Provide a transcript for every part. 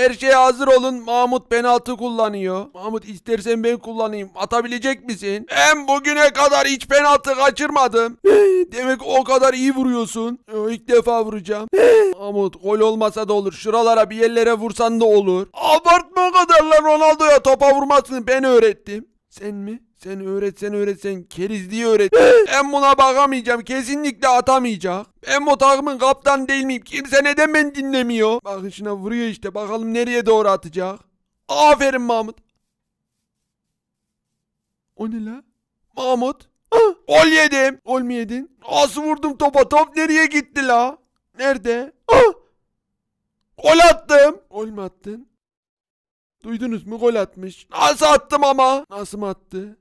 Her şeye hazır olun. Mahmut penaltı kullanıyor. Mahmut istersen ben kullanayım. Atabilecek misin? Ben bugüne kadar hiç penaltı kaçırmadım. Demek o kadar iyi vuruyorsun. Yo, İlk defa vuracağım. Mahmut gol olmasa da olur. Şuralara bir yerlere vursan da olur. Abartma o kadar lan Ronaldo'ya topa vurmasını ben öğrettim. Sen mi? Sen öğretsen öğretsen kerizliği öğret. ben buna bakamayacağım. Kesinlikle atamayacak. Ben bu takımın kaptanı değil miyim? Kimse neden beni dinlemiyor? Bakın şuna vuruyor işte. Bakalım nereye doğru atacak. Aferin Mahmut. O ne la? Mahmut. Ah, Gol yedim. Gol mü yedin? Nasıl vurdum topa? Top nereye gitti la? Nerede? Gol attım. Gol mü attın? Duydunuz mu gol atmış. Nasıl attım ama? Nasıl mı attı?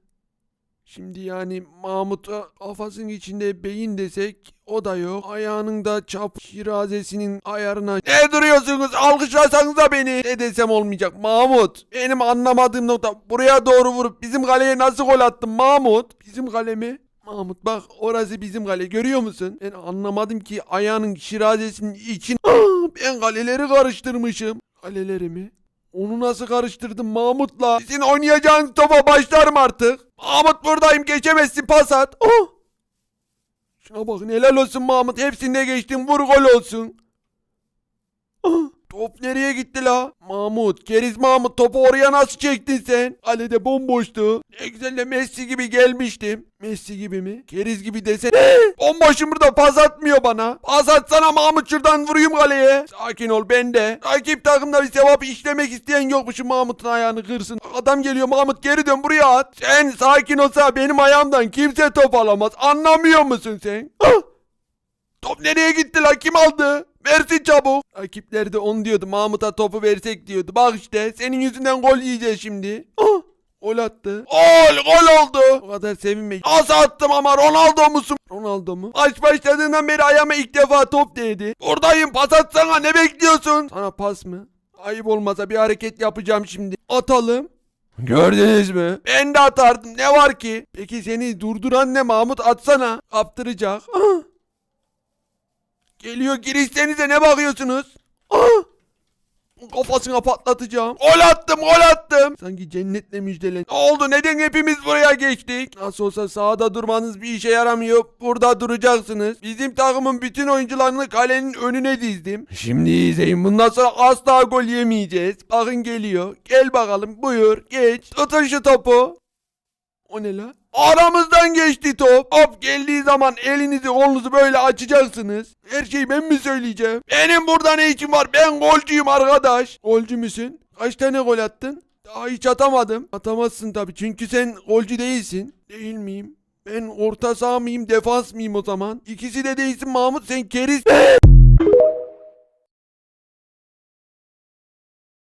Şimdi yani Mahmut'a kafasının içinde beyin desek o da yok. Ayağının da çap şirazesinin ayarına. Ne duruyorsunuz? Alkışlasanız da beni. Ne desem olmayacak. Mahmut. Benim anlamadığım nokta. Buraya doğru vurup bizim kaleye nasıl gol attın Mahmut? Bizim kale mi? Mahmut bak orası bizim kale görüyor musun? Ben anlamadım ki ayağının şirazesinin için. Ben kaleleri karıştırmışım. Kaleleri mi? Onu nasıl karıştırdın Mahmut'la? Sizin oynayacağınız topa başlarım artık. Mahmut buradayım geçemezsin pas at. Oh! Şuna bakın helal olsun Mahmut. Hepsinde geçtin vur gol olsun. Ah! Top nereye gitti la? Mahmut, keriz Mahmut topu oraya nasıl çektin sen? Kalede bomboştu. Ne güzel de Messi gibi gelmiştim. Messi gibi mi? Keriz gibi desene. Bomboşum burada pas atmıyor bana. Pas atsana Mahmut şuradan vurayım kaleye. Sakin ol ben de. Rakip takımda bir sevap işlemek isteyen yokmuşum Mahmut'un ayağını kırsın. Adam geliyor Mahmut geri dön buraya at. Sen sakin olsa benim ayağımdan kimse top alamaz. Anlamıyor musun sen? Top nereye gitti la kim aldı? Versin çabuk. Rakipler de onu diyordu. Mahmut'a topu versek diyordu. Bak işte senin yüzünden gol yiyeceğiz şimdi. Ah! Gol attı. Gol gol oldu. O kadar sevinmeyin. Nasıl attım ama Ronaldo musun? Ronaldo mu? Maç başladığından beri ayağıma ilk defa top değdi. Buradayım pas atsana ne bekliyorsun? Sana pas mı? Ayıp olmasa bir hareket yapacağım şimdi. Atalım. Gördünüz mü? Ben de atardım. Ne var ki? Peki seni durduran ne Mahmut atsana. Kaptıracak. Geliyor girişsenize ne bakıyorsunuz? Ah! Kafasına patlatacağım. Gol attım gol attım. Sanki cennetle müjdelen. Ne oldu neden hepimiz buraya geçtik? Nasıl olsa sahada durmanız bir işe yaramıyor. Burada duracaksınız. Bizim takımın bütün oyuncularını kalenin önüne dizdim. Şimdi izleyin bundan sonra asla gol yemeyeceğiz. Bakın geliyor. Gel bakalım buyur geç. Tutun şu topu. O ne la? Aramızdan geçti top. Top geldiği zaman elinizi kolunuzu böyle açacaksınız. Her şeyi ben mi söyleyeceğim? Benim burada ne işim var? Ben golcüyüm arkadaş. Golcü müsün? Kaç tane gol attın? Daha hiç atamadım. Atamazsın tabii çünkü sen golcü değilsin. Değil miyim? Ben orta saha mıyım defans mıyım o zaman? İkisi de değilsin Mahmut sen keriz.